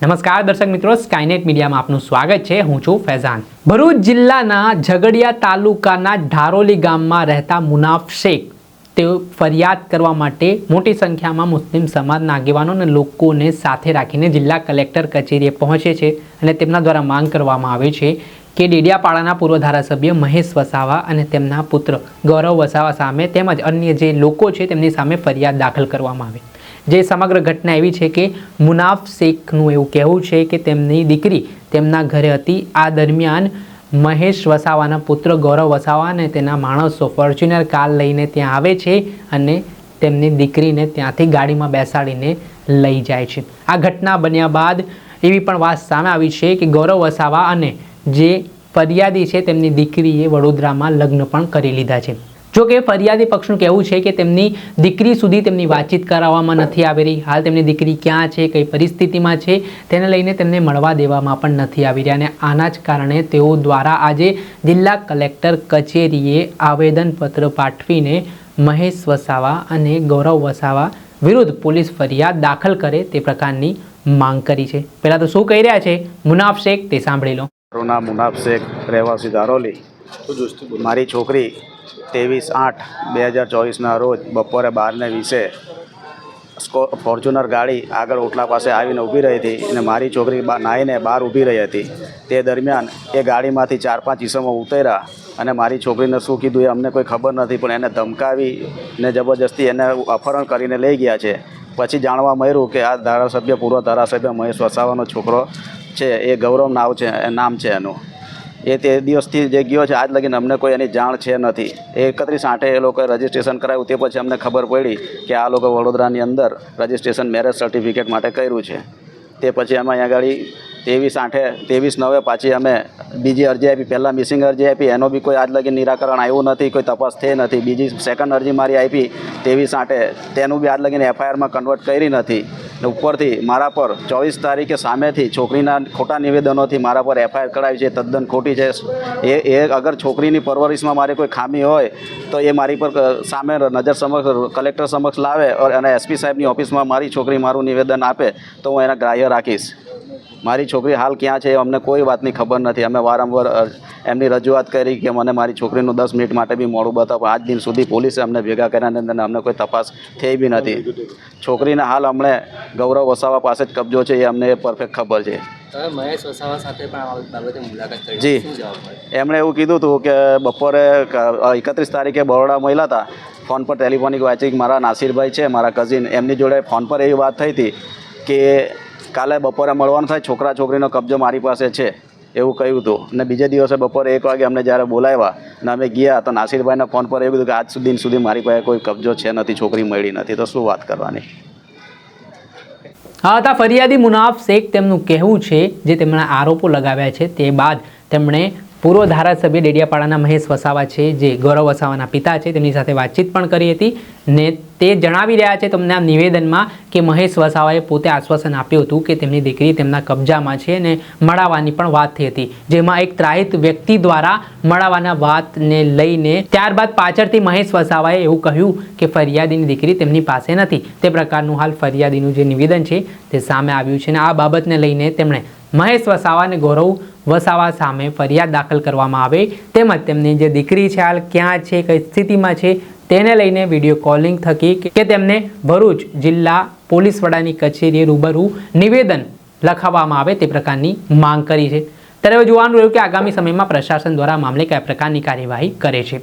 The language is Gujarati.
નમસ્કાર દર્શક મિત્રો સ્કાયનેટ મીડિયામાં આપનું સ્વાગત છે. હું છું ફૈઝાન. ભરૂચ જિલ્લાના ઝઘડિયા તાલુકાના ઢારોલી ગામમાં રહેતા મુનાફ શેખ, તેઓ ફરિયાદ કરવા માટે મોટી સંખ્યામાં મુસ્લિમ સમાજના આગેવાનો અને લોકોને સાથે રાખીને જિલ્લા કલેક્ટર કચેરીએ પહોંચે છે અને તેમના દ્વારા માંગ કરવામાં આવે છે કે ડેડિયાપાડાના પૂર્વ ધારાસભ્ય મહેશ વસાવા અને તેમના પુત્ર ગૌરવ વસાવા સામે તેમજ અન્ય જે લોકો છે તેમની સામે ફરિયાદ દાખલ કરવામાં આવે. જે સમગ્ર ઘટના એવી છે કે મુનાફ શેખનું એવું કહેવું છે કે તેમની દીકરી તેમના ઘરે હતી. આ દરમિયાન મહેશ વસાવાના પુત્ર ગૌરવ વસાવા અને તેના માણસો ફોર્ચ્યુનર કાર લઈને ત્યાં આવે છે અને તેમની દીકરીને ત્યાંથી ગાડીમાં બેસાડીને લઈ જાય છે. આ ઘટના બન્યા બાદ એવી પણ વાત સામે આવી છે કે ગૌરવ વસાવા અને જે ફરિયાદી છે તેમની દીકરીએ વડોદરામાં લગ્ન પણ કરી લીધા છે. જો કે ફરિયાદી પક્ષનું કહેવું છે કે તેમની દીકરી સુધી તેમની વાતચીત કરાવવામાં નથી આવી રહી. હાલ તેમની દીકરી ક્યાં છે, કઈ પરિસ્થિતિમાં છે, તેને લઈને તેમને મળવા દેવામાં પણ નથી આવી રહ્યા અને આના જ કારણે તેઓ દ્વારા આજે જિલ્લા કલેક્ટર કચેરીએ આવેદનપત્ર પાઠવીને મહેશ વસાવા અને ગૌરવ વસાવા વિરુદ્ધ પોલીસ ફરિયાદ દાખલ કરે તે પ્રકારની માંગ કરી છે. પહેલાં તો શું કહી રહ્યા છે? મુનાફ શેખ, તે સાંભળી લો. નામ મુનાફ શેખ રહેવાસી ધારોલી મારી છોકરી ત્રેવીસ આઠ બે હજાર ચોવીસના રોજ બપોરે બારને વીસે ફોર્ચ્યુનર ગાડી આગળ ઓટલા પાસે આવીને ઊભી રહી હતી અને મારી છોકરી નાહીને બહાર ઊભી રહી હતી. તે દરમિયાન એ ગાડીમાંથી ચાર પાંચ ઈસમો ઉતર્યા અને મારી છોકરીને શું કીધું એ અમને કોઈ ખબર નથી, પણ એને ધમકાવી ને જબરજસ્તી એને અપહરણ કરીને લઈ ગયા છે. પછી જાણવા મળ્યું કે આ ધારાસભ્ય પૂર્વ ધારાસભ્ય મહેશ વસાવાનો છોકરો છે, એ ગૌરવ નાવ છે, એ નામ છે એનું. એ તે દિવસથી જે ગયો છે, આજ લગીને અમને કોઈ એની જાણ છે નથી. એકત્રીસ આઠે એ લોકોએ રજિસ્ટ્રેશન કરાવ્યું, તે પછી અમને ખબર પડી કે આ લોકો વડોદરાની અંદર રજિસ્ટ્રેશન મેરેજ સર્ટિફિકેટ માટે કર્યું છે. તે પછી અમે અહીંયા આગળ ત્રેવીસ આઠે, ત્રેવીસ નવે પાછી અમે બીજી અરજી આપી. પહેલાં મિસિંગ અરજી આપી, એનો બી કોઈ આજ લગી નિરાકરણ આવ્યું નથી, કોઈ તપાસ થઈ નથી. બીજી સેકન્ડ અરજી મારી આપી, ત્રેવીસ આઠે, તેનું બી આજ લગીને એફઆઈઆરમાં કન્વર્ટ કરી નથી. ને ઉપરથી મારા પર ચોવીસ તારીખે સામેથી છોકરીના ખોટા નિવેદનોથી મારા પર એફઆઈઆર કરાવી છે, તદ્દન ખોટી છે. એ એ અગર છોકરીની પરવરિશમાં મારી કોઈ ખામી હોય, તો એ મારી પર સામે નજર સમક્ષ, કલેક્ટર સમક્ષ લાવે અને એસપી સાહેબની ઓફિસમાં મારી છોકરી મારું નિવેદન આપે, તો હું એના ગ્રાહ્ય રાખીશ. મારી છોકરી હાલ ક્યાં છે એ અમને કોઈ વાતની ખબર નથી. અમે વારંવાર એમની રજૂઆત કરી કે મને મારી છોકરીનું દસ મિનિટ માટે બી મોડું બતાવો. આજ દિન સુધી પોલીસે અમને ભેગા કર્યા નથી અને અમને કોઈ તપાસ થઈ બી નથી. છોકરીને હાલ અમને ગૌરવ વસાવા પાસે જ કબજો છે એ અમને પરફેક્ટ ખબર છે. મહેશ વસાવા સાથે પણ બાબતે મુલાકાત કરી જી. એમણે એવું કીધું હતું કે બપોરે એકત્રીસ તારીખે બરોડા મળ્યા હતા. ફોન પર ટેલિફોનિક વાંચી મારા નાસિરભાઈ છે મારા કઝિન એમની જોડે ફોન પર એવી વાત થઈ હતી કે કાલે બપોરે મળવાનું થાય, છોકરા છોકરીનો કબજો મારી પાસે છે, એવું કહ્યું હતું અને બીજે દિવસે બપોરે એક વાગે અમને જ્યારે બોલાવ્યા અને અમે ગયા, તો નાસિરભાઈના ફોન પર એવું કીધું કે આજ સુધી સુધી મારી પાસે કોઈ કબજો છે નથી, છોકરી મળી નથી, તો શું વાત કરવાની? હા હતા ફરિયાદી મુનાફ શેખ તેમનું કહેવું છે, જે તેમણે આરોપો લગાવ્યા છે, તે બાદ તેમણે પૂર્વ ધારાસભ્ય ડેડિયાપાડાના મહેશ વસાવા છે, જે ગૌરવ વસાવાના પિતા છે, તેમની સાથે વાતચીત પણ કરી હતી ને તે જણાવી રહ્યા છે તમને આ નિવેદનમાં કે મહેશ વસાવાએ પોતે આશ્વાસન આપ્યું હતું કે તેમની દીકરી તેમના કબજામાં છે અને મળાવવાની પણ વાત થઈ હતી, જેમાં એક ત્રાહિત વ્યક્તિ દ્વારા મળાવવાના વાતને લઈને ત્યારબાદ પાછળથી મહેશ વસાવાએ એવું કહ્યું કે ફરિયાદીની દીકરી તેમની પાસે નથી, તે પ્રકારનું હાલ ફરિયાદીનું જે નિવેદન છે તે સામે આવ્યું છે અને આ બાબતને લઈને તેમણે મહેશ વસાવા અને ગૌરવ વસાવા સામે ફરિયાદ દાખલ કરવામાં આવે, તેમજ તેમની જે દીકરી છે, હાલ ક્યાં છે, કઈ સ્થિતિમાં છે, તેને લઈને વીડિયો કોલિંગ થકી કે તેમને ભરૂચ જિલ્લા પોલીસ વડાની કચેરીએ રૂબરૂ નિવેદન લખાવવામાં આવે તે પ્રકારની માંગ કરી છે. ત્યારે જોવાનું રહ્યું કે આગામી સમયમાં પ્રશાસન દ્વારા મામલે કયા પ્રકારની કાર્યવાહી કરે છે.